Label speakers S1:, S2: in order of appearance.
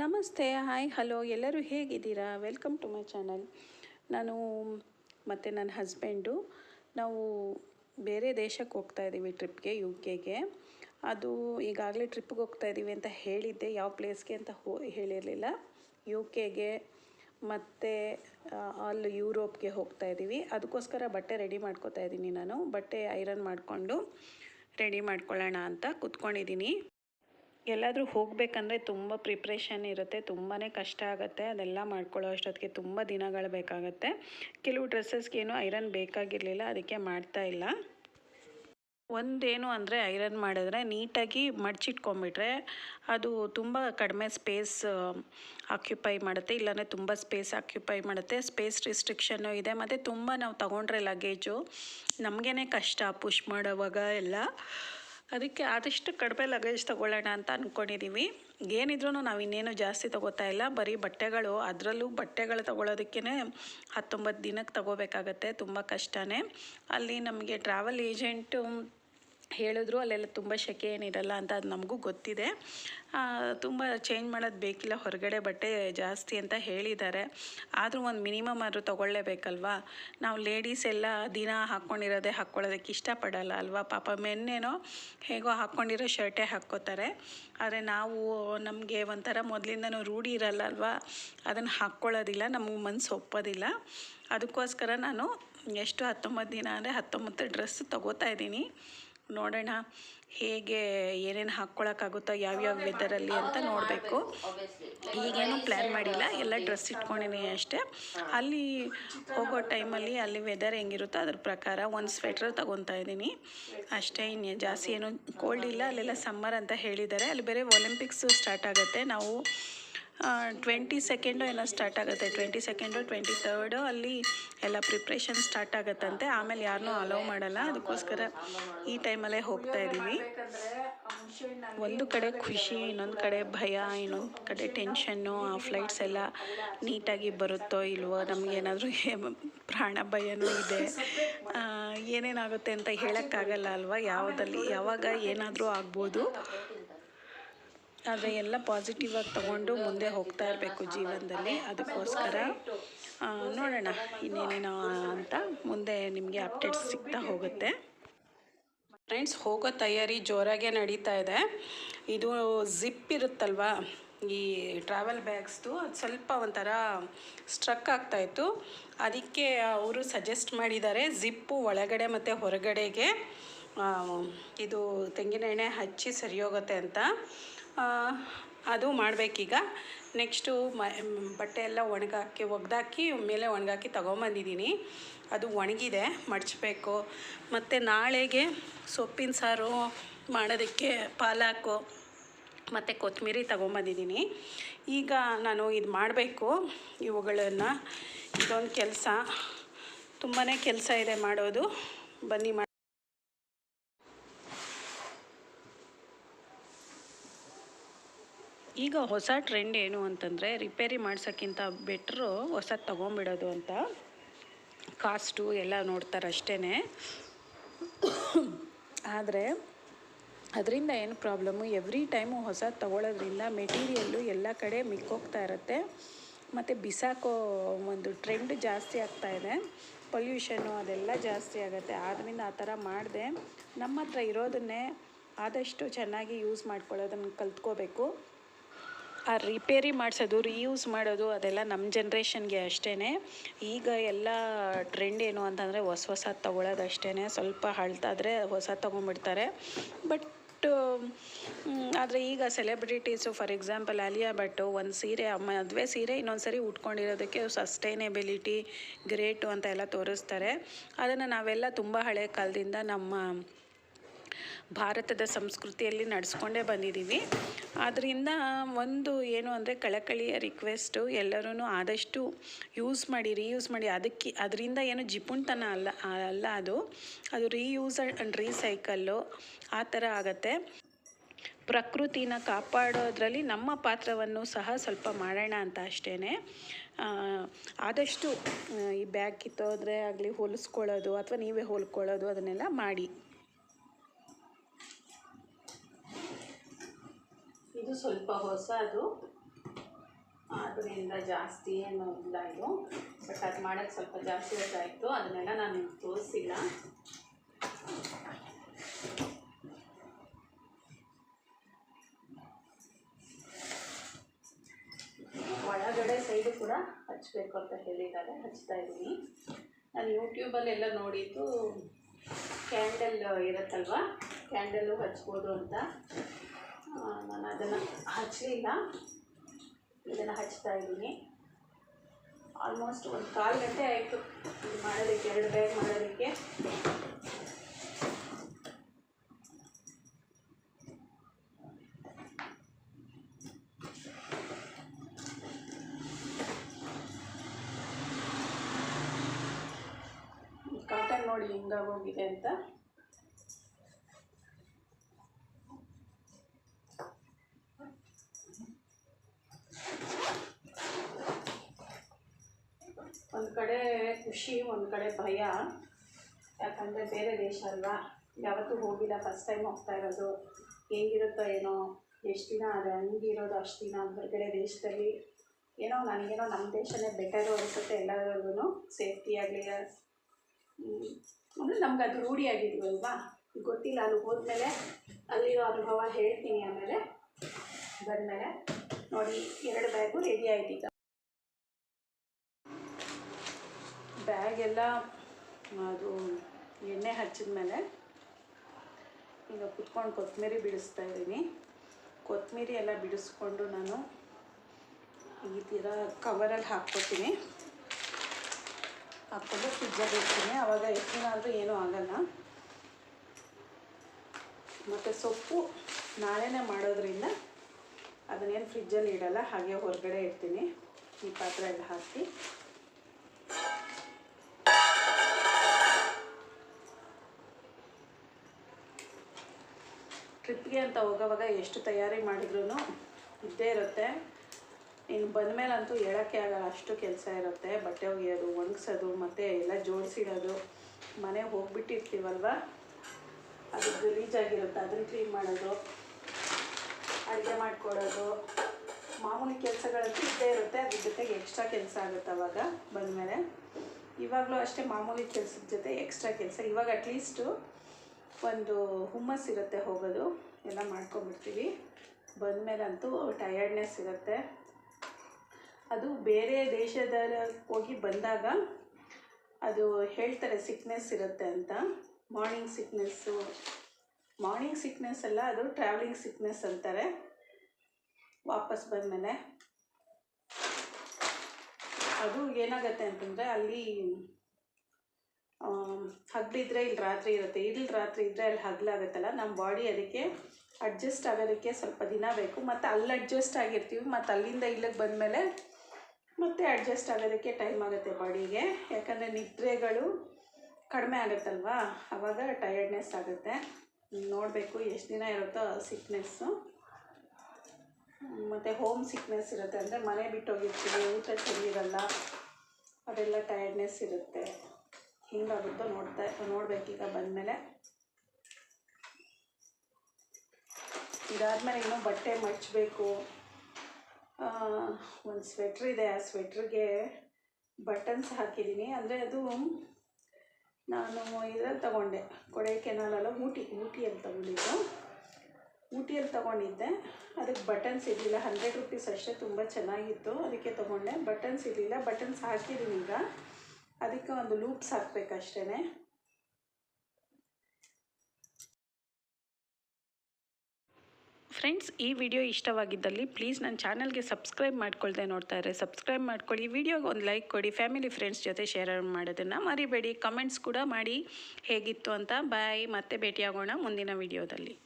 S1: ನಮಸ್ತೆ, hi, hello, ಎಲ್ಲರೂ ಹೇಗಿದ್ದೀರಾ? ವೆಲ್ಕಮ್ ಟು ಮೈ ಚಾನಲ್ ನಾನು ಮತ್ತು ನನ್ನ ಹಸ್ಬೆಂಡು ನಾವು ಬೇರೆ ದೇಶಕ್ಕೆ ಹೋಗ್ತಾ ಇದ್ದೀವಿ ಟ್ರಿಪ್ಗೆ ಯು ಕೆಗೆ ಅದು ಈಗಾಗಲೇ ಟ್ರಿಪ್ಗೆ ಹೋಗ್ತಾ ಇದ್ದೀವಿ ಅಂತ ಹೇಳಿದ್ದೆ. ಯಾವ ಪ್ಲೇಸ್ಗೆ ಅಂತ ಹೋ, ಹೇಳಿರಲಿಲ್ಲ. ಯು ಕೆಗೆ ಮತ್ತು ಅಲ್ಲಿ ಯುರೋಪ್ಗೆ ಹೋಗ್ತಾ ಇದ್ದೀವಿ. ಅದಕ್ಕೋಸ್ಕರ ಬಟ್ಟೆ ರೆಡಿ ಮಾಡ್ಕೋತಾ ಇದ್ದೀನಿ ನಾನು. ಬಟ್ಟೆ ಐರನ್ ಮಾಡಿಕೊಂಡು ರೆಡಿ ಮಾಡ್ಕೊಳ್ಳೋಣ ಅಂತ ಕೂತ್ಕೊಂಡಿದ್ದೀನಿ. ಎಲ್ಲಾದರೂ ಹೋಗಬೇಕಂದ್ರೆ ತುಂಬ ಪ್ರಿಪ್ರೇಷನ್ ಇರುತ್ತೆ ತುಂಬಾ ಕಷ್ಟ ಆಗುತ್ತೆ. ಅದೆಲ್ಲ ಮಾಡ್ಕೊಳ್ಳೋ ಅಷ್ಟೊತ್ತಿಗೆ ತುಂಬ ದಿನಗಳು ಬೇಕಾಗುತ್ತೆ. ಕೆಲವು ಡ್ರೆಸ್ಸಸ್ಗೇನು ಐರನ್ ಬೇಕಾಗಿರಲಿಲ್ಲ, ಅದಕ್ಕೆ ಮಾಡ್ತಾ ಇಲ್ಲ. ಒಂದೇನು ಅಂದರೆ ಐರನ್ ಮಾಡಿದ್ರೆ ನೀಟಾಗಿ ಮಡಚಿಟ್ಕೊಂಬಿಟ್ರೆ ಅದು ತುಂಬ ಕಡಿಮೆ ಸ್ಪೇಸ್ ಆಕ್ಯುಪೈ ಮಾಡುತ್ತೆ. ಇಲ್ಲಾಂದರೆ ತುಂಬ ಸ್ಪೇಸ್ ಆಕ್ಯುಪೈ ಮಾಡುತ್ತೆ. ಸ್ಪೇಸ್ ರಿಸ್ಟ್ರಿಕ್ಷನ್ನು ಇದೆ. ಮತ್ತು ತುಂಬ ನಾವು ತಗೊಂಡ್ರೆ ಲಗೇಜು ನಮಗೇ ಕಷ್ಟ ಪುಷ್ ಮಾಡೋವಾಗ ಎಲ್ಲ. ಅದಕ್ಕೆ ಆದಷ್ಟು ಕಡಿಮೆ ಲಗೇಜ್ ತೊಗೊಳ್ಳೋಣ ಅಂತ ಅಂದ್ಕೊಂಡಿದ್ದೀವಿ ಏನಿದ್ರೂ ನಾವು ಇನ್ನೇನು ಜಾಸ್ತಿ ತೊಗೋತಾ ಇಲ್ಲ. ಬರೀ ಬಟ್ಟೆಗಳು, ಅದರಲ್ಲೂ ಬಟ್ಟೆಗಳು ತೊಗೊಳೋದಕ್ಕೇ ಹತ್ತೊಂಬತ್ತು ದಿನಕ್ಕೆ ತೊಗೋಬೇಕಾಗತ್ತೆ, ತುಂಬ ಕಷ್ಟನೇ. ಅಲ್ಲಿ ನಮಗೆ ಟ್ರಾವೆಲ್ ಏಜೆಂಟು ಹೇಳಿದ್ರು ಅಲ್ಲೆಲ್ಲ ತುಂಬ ಸೆಕೆ ಏನಿರಲ್ಲ ಅಂತ ಅದು ನಮಗೂ ಗೊತ್ತಿದೆ. ತುಂಬ ಚೇಂಜ್ ಮಾಡೋದು ಬೇಕಿಲ್ಲ, ಹೊರಗಡೆ ಬಟ್ಟೆ ಜಾಸ್ತಿ ಅಂತ ಹೇಳಿದ್ದಾರೆ. ಆದರೂ ಒಂದು ಮಿನಿಮಮ್ ಆದರೂ ತೊಗೊಳ್ಳೇಬೇಕಲ್ವಾ? ನಾವು ಲೇಡೀಸ್ ಎಲ್ಲ ದಿನ ಹಾಕ್ಕೊಂಡಿರೋದೇ ಹಾಕ್ಕೊಳ್ಳೋದಕ್ಕೆ ಇಷ್ಟಪಡಲ್ಲ ಅಲ್ವಾ? ಪಾಪ ಮೆನ್ನೇನೋ ಹೇಗೋ ಹಾಕ್ಕೊಂಡಿರೋ ಶರ್ಟೇ ಹಾಕ್ಕೋತಾರೆ. ಆದರೆ ನಾವು ನಮಗೆ ಒಂಥರ ಮೊದಲಿಂದನೂ ರೂಢಿ ಇರಲ್ಲ ಅಲ್ವಾ? ಅದನ್ನು ಹಾಕ್ಕೊಳ್ಳೋದಿಲ್ಲ ನಮಗೆ ಮನಸ್ಸು ಒಪ್ಪೋದಿಲ್ಲ. ಅದಕ್ಕೋಸ್ಕರ ನಾನು ಎಷ್ಟು ಹತ್ತೊಂಬತ್ತು ದಿನ ಅಂದರೆ ಹತ್ತೊಂಬತ್ತು ಡ್ರೆಸ್ ತೊಗೋತಾ ಇದ್ದೀನಿ. ನೋಡೋಣ ಹೇಗೆ ಏನೇನು ಹಾಕ್ಕೊಳಕ್ಕಾಗುತ್ತೋ ಯಾವ್ಯಾವ ವೆದರಲ್ಲಿ ಅಂತ ನೋಡಬೇಕು. ಈಗೇನು ಪ್ಲ್ಯಾನ್ ಮಾಡಿಲ್ಲ, ಎಲ್ಲ ಡ್ರೆಸ್ ಇಟ್ಕೊಂಡಿನಿ ಅಷ್ಟೇ. ಅಲ್ಲಿ ಹೋಗೋ ಟೈಮಲ್ಲಿ ಅಲ್ಲಿ ವೆದರ್ ಹೆಂಗಿರುತ್ತೋ ಅದ್ರ ಪ್ರಕಾರ ಒಂದು ಸ್ವೆಟ್ರ್ ತೊಗೊತಾ ಇದ್ದೀನಿ. ಅಷ್ಟೇ, ಇನ್ನು ಜಾಸ್ತಿ ಏನು ಕೋಲ್ಡ್ ಇಲ್ಲ, ಅಲ್ಲೆಲ್ಲ ಸಮ್ಮರ್ ಅಂತ ಹೇಳಿದ್ದಾರೆ. ಅಲ್ಲಿ ಬೇರೆ ಒಲಿಂಪಿಕ್ಸು ಸ್ಟಾರ್ಟ್ ಆಗುತ್ತೆ. ನಾವು ಟ್ವೆಂಟಿ ಸೆಕೆಂಡು ಏನೋ ಸ್ಟಾರ್ಟ್ ಆಗುತ್ತೆ. ಟ್ವೆಂಟಿ ಸೆಕೆಂಡು ಟ್ವೆಂಟಿ ತರ್ಡು ಅಲ್ಲಿ ಎಲ್ಲ ಪ್ರಿಪ್ರೇಷನ್ ಸ್ಟಾರ್ಟ್ ಆಗುತ್ತಂತೆ. ಆಮೇಲೆ ಯಾರನ್ನೂ ಅಲೌ ಮಾಡಲ್ಲ. ಅದಕ್ಕೋಸ್ಕರ ಈ ಟೈಮಲ್ಲೇ ಹೋಗ್ತಾ ಇದ್ದೀವಿ ಒಂದು ಕಡೆ ಖುಷಿ, ಇನ್ನೊಂದು ಕಡೆ ಭಯ, ಇನ್ನೊಂದು ಕಡೆ ಟೆನ್ಷನ್ನು ಆ ಫ್ಲೈಟ್ಸ್ ಎಲ್ಲ ನೀಟಾಗಿ ಬರುತ್ತೋ ಇಲ್ವೋ ನಮಗೇನಾದರೂ ಪ್ರಾಣ ಭಯನೂ ಇದೆ. ಏನೇನಾಗುತ್ತೆ ಅಂತ ಹೇಳೋಕ್ಕಾಗಲ್ಲ ಅಲ್ವಾ? ಯಾವುದಲ್ಲಿ, ಯಾವಾಗ ಏನಾದರೂ ಆಗ್ಬೋದು. ಆದರೆ ಎಲ್ಲ ಪಾಸಿಟಿವ್ ಆಗಿ ತಗೊಂಡು ಮುಂದೆ ಹೋಗ್ತಾ ಇರಬೇಕು ಜೀವನದಲ್ಲಿ. ಅದಕ್ಕೋಸ್ಕರ ನೋಡೋಣ ಇನ್ನೇನೇನೋ ಅಂತ ಮುಂದೆ ನಿಮಗೆ ಅಪ್ಡೇಟ್ಸ್ ಸಿಗ್ತಾ ಹೋಗುತ್ತೆ. ಫ್ರೆಂಡ್ಸ್ ಹೋಗೋ ತಯಾರಿ ಜೋರಾಗೆ ನಡೀತಾ ಇದೆ. ಇದು ಜಿಪ್ ಇರುತ್ತಲ್ವಾ? ಈ ಟ್ರಾವೆಲ್ ಬ್ಯಾಗ್ಸ್ದು ಅದು ಸ್ವಲ್ಪ ಒಂಥರ ಸ್ಟ್ರಕ್ ಆಗ್ತಾಯಿತ್ತು ಅದಕ್ಕೆ ಅವರು ಸಜೆಸ್ಟ್ ಮಾಡಿದ್ದಾರೆ ಜಿಪ್ಪು ಒಳಗಡೆ ಮತ್ತು ಹೊರಗಡೆಗೆ ಇದು ತೆಂಗಿನ ಎಣ್ಣೆ ಹಚ್ಚಿ ಸರಿ ಹೋಗುತ್ತೆ ಅಂತ. ಅದು ಮಾಡಬೇಕೀಗ. ನೆಕ್ಸ್ಟು ಮ, ಬಟ್ಟೆ ಎಲ್ಲ ಒಣಗಾಕಿ, ಒಗ್ದಾಕಿ, ಮೇಲೆ ಒಣಗಾಕಿ ತೊಗೊಂಬಂದಿದ್ದೀನಿ. ಅದು ಒಣಗಿದೆ, ಮಡಚಬೇಕು. ಮತ್ತು ನಾಳೆಗೆ ಸೊಪ್ಪಿನ ಸಾರು ಮಾಡೋದಕ್ಕೆ ಪಾಲಾಕು, ಮತ್ತು ಕೊತ್ತಂಬರಿ ತೊಗೊಂಬಂದಿದ್ದೀನಿ. ಈಗ ನಾನು ಇದು ಮಾಡಬೇಕು, ಇವುಗಳನ್ನು. ಇದೊಂದು ಕೆಲಸ. ತುಂಬಾ ಕೆಲಸ ಇದೆ ಮಾಡೋದು. ಬನ್ನಿ ಈಗ ಹೊಸ ಟ್ರೆಂಡ್ ಏನು ಅಂತಂದರೆ ರಿಪೇರಿ ಮಾಡ್ಸೋಕ್ಕಿಂತ ಬೆಟ್ರು ಹೊಸದು ತೊಗೊಂಬಿಡೋದು ಅಂತ. ಕಾಸ್ಟು ಎಲ್ಲ ನೋಡ್ತಾರೆ ಅಷ್ಟೇ ಆದರೆ ಅದರಿಂದ ಏನು ಪ್ರಾಬ್ಲಮ್ಮು ಎವ್ರಿ ಟೈಮು ಹೊಸ ತೊಗೊಳೋದ್ರಿಂದ ಮೆಟೀರಿಯಲ್ಲು ಎಲ್ಲ ಕಡೆ ಮಿಕ್ಕೋಗ್ತಾ ಇರುತ್ತೆ. ಮತ್ತು ಬಿಸಾಕೋ ಒಂದು ಟ್ರೆಂಡ್ ಜಾಸ್ತಿ ಆಗ್ತಾ ಇದೆ. ಪೊಲ್ಯೂಷನ್ನು ಅದೆಲ್ಲ ಜಾಸ್ತಿ ಆಗುತ್ತೆ. ಆದ್ದರಿಂದ ಆ ಥರ ಮಾಡಿದೆ. ನಮ್ಮ ಹತ್ರ ಇರೋದನ್ನೇ ಆದಷ್ಟು ಚೆನ್ನಾಗಿ ಯೂಸ್ ಮಾಡ್ಕೊಳ್ಳೋದನ್ನು ಕಲ್ತ್ಕೋಬೇಕು. ಆ ರಿಪೇರಿ ಮಾಡಿಸೋದು ರೀಯೂಸ್ ಮಾಡೋದು ಅದೆಲ್ಲ ನಮ್ಮ ಜನ್ರೇಷನ್ಗೆ ಅಷ್ಟೇ ಈಗ ಎಲ್ಲ ಟ್ರೆಂಡ್ ಏನು ಅಂತಂದರೆ ಹೊಸ ಹೊಸ ತೊಗೊಳೋದು ಅಷ್ಟೇ ಸ್ವಲ್ಪ ಹಳ್ತಾದರೆ ಹೊಸ ತೊಗೊಂಬಿಡ್ತಾರೆ. ಬಟ್ ಆದರೆ ಈಗ celebrities for example Alia Bhatt ಒಂದು ಸೀರೆ, ಮದುವೆ ಸೀರೆ ಇನ್ನೊಂದು ಸರಿ ಉಟ್ಕೊಂಡಿರೋದಕ್ಕೆ ಸಸ್ಟೈನೇಬಿಲಿಟಿ ಗ್ರೇಟು ಅಂತ ಎಲ್ಲ ತೋರಿಸ್ತಾರೆ. ಅದನ್ನು ನಾವೆಲ್ಲ ತುಂಬ ಹಳೆ ಕಾಲದಿಂದ ನಮ್ಮ ಭಾರತದ ಸಂಸ್ಕೃತಿಯಲ್ಲಿ ನಡೆಸ್ಕೊಂಡೇ ಬಂದಿದ್ದೀವಿ. ಆದ್ದರಿಂದ ಒಂದು ಏನು ಅಂದರೆ ಕಳಕಳಿಯ ರಿಕ್ವೆಸ್ಟು ಎಲ್ಲರೂ ಆದಷ್ಟು ಯೂಸ್ ಮಾಡಿ ರೀಯೂಸ್ ಮಾಡಿ ಅದಕ್ಕೆ, ಅದರಿಂದ ಏನು ಜಿಪುಣ್ತನ ಅಲ್ಲ ಅಲ್ಲ ಅದು. ಅದು ರೀಯೂಸ್ ಆ್ಯಂಡ್ ರೀಸೈಕಲ್ಲು ಆ ಥರ ಆಗತ್ತೆ. ಪ್ರಕೃತಿನ ಕಾಪಾಡೋದ್ರಲ್ಲಿ ನಮ್ಮ ಪಾತ್ರವನ್ನು ಸಹ ಸ್ವಲ್ಪ ಮಾಡೋಣ ಅಂತ ಅಷ್ಟೇ ಆದಷ್ಟು ಈ ಬ್ಯಾಗ್ ಕಿತ್ತೋದ್ರೆ ಆಗಲಿ ಹೊಲಿಸ್ಕೊಳ್ಳೋದು ಅಥವಾ ನೀವೇ ಹೊಲ್ಕೊಳ್ಳೋದು ಅದನ್ನೆಲ್ಲ ಮಾಡಿ. ಇದು ಸ್ವಲ್ಪ ಹೊಸ ಅದು ಆದ್ದರಿಂದ ಜಾಸ್ತಿ ಏನು ಇಲ್ಲ ಇದು. ಬಟ್ ಅದು ಮಾಡೋಕ್ಕೆ ಸ್ವಲ್ಪ ಜಾಸ್ತಿ ಹೊತ್ತಾಯಿತು ಅದನ್ನೆಲ್ಲ ನಾನು ತೋರಿಸಿಲ್ಲ. ಒಳಗಡೆ ಸೈಡು ಕೂಡ ಹಚ್ಚಬೇಕು ಅಂತ ಹೇಳಿದ್ದಾರೆ. ಹಚ್ತಾ ಇದ್ದೀನಿ. ನಾನು ಯೂಟ್ಯೂಬಲ್ಲೆಲ್ಲ ನೋಡಿದ್ದು ಕ್ಯಾಂಡಲ್ ಇರುತ್ತಲ್ವ? ಕ್ಯಾಂಡಲ್ಲು ಹಚ್ಬೋದು ಅಂತ. ನಾನು ಅದನ್ನು ಹಚ್ಚಲಿಲ್ಲ ಇದನ್ನು ಹಚ್ತಾ ಇದ್ದೀನಿ. ಆಲ್ಮೋಸ್ಟ್ ಒಂದು ಕಾಲು ಗಂಟೆ ಆಯಿತು. ಮಾಡೋದಕ್ಕೆ ಎರಡು ಬ್ಯಾಗ್ ಮಾಡೋದಕ್ಕೆ ಕಾಟನ್ ನೋಡಿ ಹಿಂಗಾಗೋಗಿದೆ ಅಂತ ಒಂದು ಕಡೆ ಖುಷಿ ಒಂದು ಕಡೆ ಭಯ. ಯಾಕಂದರೆ ಬೇರೆ ದೇಶ ಅಲ್ವಾ? ಯಾವತ್ತೂ ಹೋಗಿಲ್ಲ ಫಸ್ಟ್ ಟೈಮ್ ಹೋಗ್ತಾ ಇರೋದು. ಹೆಂಗಿರುತ್ತೋ ಏನೋ, ಎಷ್ಟು ದಿನ ಅದು ಹಂಗಿರೋದು ಅಷ್ಟು ದಿನ ಹೊರಗಡೆ ದೇಶದಲ್ಲಿ. ಏನೋ ನನಗೇನೋ ನಮ್ಮ ದೇಶನೇ ಬೆಟರು ಅನಿಸುತ್ತೆ ಎಲ್ಲರಿಗೂ ಸೇಫ್ಟಿ ಆಗಲಿ ಅಂದರೆ ನಮ್ಗೆ ಅದು ರೂಢಿಯಾಗಿದ್ವಲ್ವಾ ಗೊತ್ತಿಲ್ಲ ಅಲ್ಲಿ ಹೋದ್ಮೇಲೆ ಅಲ್ಲಿರೋ ಅನುಭವ ಹೇಳ್ತೀನಿ ಆಮೇಲೆ. ಬಂದಮೇಲೆ ನೋಡಿ, ಎರಡು ಬ್ಯಾಗು ರೆಡಿ ಆಯ್ತು ಎಲ್ಲ ಅದು ಎಣ್ಣೆ ಹಚ್ಚಿದ ಮೇಲೆ ಈಗ ಕುತ್ಕೊಂಡು ಕೊತ್ತಂಬರಿ ಬಿಡಿಸ್ತಾ ಇದ್ದೀನಿ. ಕೊತ್ತಂಬರಿ ಎಲ್ಲ ಬಿಡಿಸ್ಕೊಂಡು ನಾನು ಈ ಥರ ಕವರಲ್ಲಿ ಹಾಕ್ಕೊತೀನಿ. ಹಾಕ್ಕೊಂಡು ಫ್ರಿಜ್ಜಲ್ಲಿ ಇಡ್ತೀನಿ. ಆವಾಗ ಆದರೂ ಏನೂ ಆಗಲ್ಲ. ಮತ್ತು ಸೊಪ್ಪು ನಾಳೆನೇ ಮಾಡೋದ್ರಿಂದ ಅದನ್ನೇನು ಫ್ರಿಜ್ಜಲ್ಲಿ ಇಡಲ್ಲ, ಹಾಗೆ ಹೊರಗಡೆ ಇಡ್ತೀನಿ. ಈ ಪಾತ್ರೆ ಎಲ್ಲ ಹಾಕಿ. ಟ್ರಿಪ್ಗೆ ಅಂತ ಹೋಗೋವಾಗ ಎಷ್ಟು ತಯಾರಿ ಮಾಡಿದ್ರೂ ಇದ್ದೇ ಇರುತ್ತೆ. ಇನ್ನು ಬಂದಮೇಲಂತೂ ಹೇಳೋಕ್ಕೆ ಆಗಲ್ಲ, ಅಷ್ಟು ಕೆಲಸ ಇರುತ್ತೆ. ಬಟ್ಟೆ ಒಗೆಯೋದು, ಒಣಗಿಸೋದು, ಮತ್ತು ಎಲ್ಲ ಜೋಡಿಸಿಡೋದು. ಮನೆಗೆ ಹೋಗ್ಬಿಟ್ಟಿರ್ತೀವಲ್ವ? ಅದು ಗಲೀಜಾಗಿರುತ್ತೆ ಅದನ್ನು ಕ್ಲೀನ್ ಮಾಡೋದು, ಅಡುಗೆ ಮಾಡಿಕೊಡೋದು. ಮಾಮೂಲಿ ಕೆಲಸಗಳಂತೂ ಇದ್ದೇ ಇರುತ್ತೆ. ಅದ್ರ ಜೊತೆಗೆ ಎಕ್ಸ್ಟ್ರಾ ಕೆಲಸ ಆಗುತ್ತೆ ಅವಾಗ ಬಂದಮೇಲೆ ಇವಾಗಲೂ ಅಷ್ಟೇ ಮಾಮೂಲಿ ಕೆಲಸದ ಜೊತೆ ಎಕ್ಸ್ಟ್ರಾ ಕೆಲಸ. ಇವಾಗ ಅಟ್ಲೀಸ್ಟು ಒಂದು ಹುಮ್ಮಸ್ ಇರುತ್ತೆ ಹೋಗೋದು. ಎಲ್ಲ ಮಾಡ್ಕೊಂಬಿಡ್ತೀವಿ ಬಂದಮೇಲಂತೂ ಟಯರ್ಡ್ನೆಸ್ ಇರುತ್ತೆ. ಅದು ಬೇರೆ ದೇಶದ ಹೋಗಿ ಬಂದಾಗ ಅದು ಹೇಳ್ತಾರೆ ಸಿಕ್ನೆಸ್ ಇರುತ್ತೆ ಅಂತ. ಮಾರ್ನಿಂಗ್ ಸಿಕ್ನೆಸ್ಸು ಮಾರ್ನಿಂಗ್ ಸಿಕ್ನೆಸ್ ಅಲ್ಲ, ಅದು ಟ್ರಾವೆಲಿಂಗ್ ಸಿಕ್ನೆಸ್ ಅಂತಾರೆ. ವಾಪಸ್ ಬಂದಮೇಲೆ. ಅದು ಏನಾಗುತ್ತೆ ಅಂತಂದರೆ ಅಲ್ಲಿ ಹಗಲಿದ್ರೆ ಇಲ್ಲಿ ರಾತ್ರಿ ಇರುತ್ತೆ. ಇಲ್ಲಿ ರಾತ್ರಿ ಇದ್ದರೆ ಅಲ್ಲಿ ಹಗಲಾಗುತ್ತಲ್ಲ ನಮ್ಮ ಬಾಡಿ ಅದಕ್ಕೆ ಅಡ್ಜಸ್ಟ್ ಆಗೋದಕ್ಕೆ ಸ್ವಲ್ಪ ದಿನ ಬೇಕು. ಮತ್ತು ಅಲ್ಲಿ ಅಡ್ಜಸ್ಟ್ ಆಗಿರ್ತೀವಿ, ಮತ್ತು ಅಲ್ಲಿಂದ ಇಲ್ಲಿಗೆ ಬಂದಮೇಲೆ ಮತ್ತೆ ಅಡ್ಜಸ್ಟ್ ಆಗೋದಕ್ಕೆ ಟೈಮ್ ಆಗುತ್ತೆ ಬಾಡಿಗೆ ಯಾಕಂದರೆ ನಿದ್ರೆಗಳು ಕಡಿಮೆ ಆಗುತ್ತಲ್ವಾ? ಆವಾಗ ಟಯರ್ಡ್ನೆಸ್ ಆಗುತ್ತೆ. ನೋಡಬೇಕು ಎಷ್ಟು ದಿನ ಇರುತ್ತೋ ಸಿಕ್ನೆಸ್ಸು ಮತ್ತು ಹೋಮ್ ಸಿಕ್ನೆಸ್ ಇರುತ್ತೆ ಅಂದರೆ ಮನೆ ಬಿಟ್ಟು ಹೋಗಿರ್ತೀವಿ ಊಟ ಚೆನ್ನಾಗಿರಲ್ಲ ಅದೆಲ್ಲ ಟಯರ್ಡ್ನೆಸ್ ಇರುತ್ತೆ. ಹಿಂಗಾಗುತ್ತೋ ನೋಡ್ತಾ, ನೋಡಬೇಕೀಗ ಬಂದಮೇಲೆ. ಇದಾದಮೇಲೆ ಇನ್ನೂ ಬಟ್ಟೆ ಮಡಚಬೇಕು. ಒಂದು ಸ್ವೆಟ್ರ್ ಇದೆ, ಆ ಸ್ವೆಟ್ರಿಗೆ ಬಟನ್ಸ್ ಹಾಕಿದ್ದೀನಿ. ಅಂದರೆ ಅದು ನಾನು ಇದ್ರಲ್ಲಿ ತಗೊಂಡೆ. ಕೊಡೈಕೆನಾಲಲ್ಲ ಊಟಿ, ಊಟಿಯಲ್ಲಿ ತಗೊಂಡಿದ್ದು. ಊಟಿಯಲ್ಲಿ ತಗೊಂಡಿದ್ದೆ. ಅದಕ್ಕೆ ಬಟನ್ಸ್ ಇರಲಿಲ್ಲ. ಹಂಡ್ರೆಡ್ ರುಪೀಸ್ ಅಷ್ಟೇ ತುಂಬ ಚೆನ್ನಾಗಿತ್ತು. ಅದಕ್ಕೆ ತೊಗೊಂಡೆ. ಬಟನ್ಸ್ ಇರಲಿಲ್ಲ. ಬಟನ್ಸ್ ಹಾಕಿದ್ದೀನಿ ಈಗ. ಅದಕ್ಕೆ ಒಂದು ಲೂಪ್ಸ್ ಹಾಕ್ಬೇಕಷ್ಟೇ ಫ್ರೆಂಡ್ಸ್, ಈ ವಿಡಿಯೋ ಇಷ್ಟವಾಗಿದ್ದಲ್ಲಿ ಪ್ಲೀಸ್ ನನ್ನ ಚಾನಲ್ಗೆ ಸಬ್ಸ್ಕ್ರೈಬ್ ಮಾಡ್ಕೊಳ್ದೆ ಇದ್ರೆ ಸಬ್ಸ್ಕ್ರೈಬ್ ಮಾಡ್ಕೊಳ್ಳಿ ವಿಡಿಯೋಗೆ ಒಂದು ಲೈಕ್ ಕೊಡಿ, ಫ್ಯಾಮಿಲಿ ಫ್ರೆಂಡ್ಸ್ ಜೊತೆ ಶೇರ್ ಮಾಡೋದನ್ನು ಮರಿಬೇಡಿ. ಕಮೆಂಟ್ಸ್ ಕೂಡ ಮಾಡಿ ಹೇಗಿತ್ತು ಅಂತ ಬಾಯ್, ಮತ್ತೆ ಭೇಟಿಯಾಗೋಣ ಮುಂದಿನ ವಿಡಿಯೋದಲ್ಲಿ.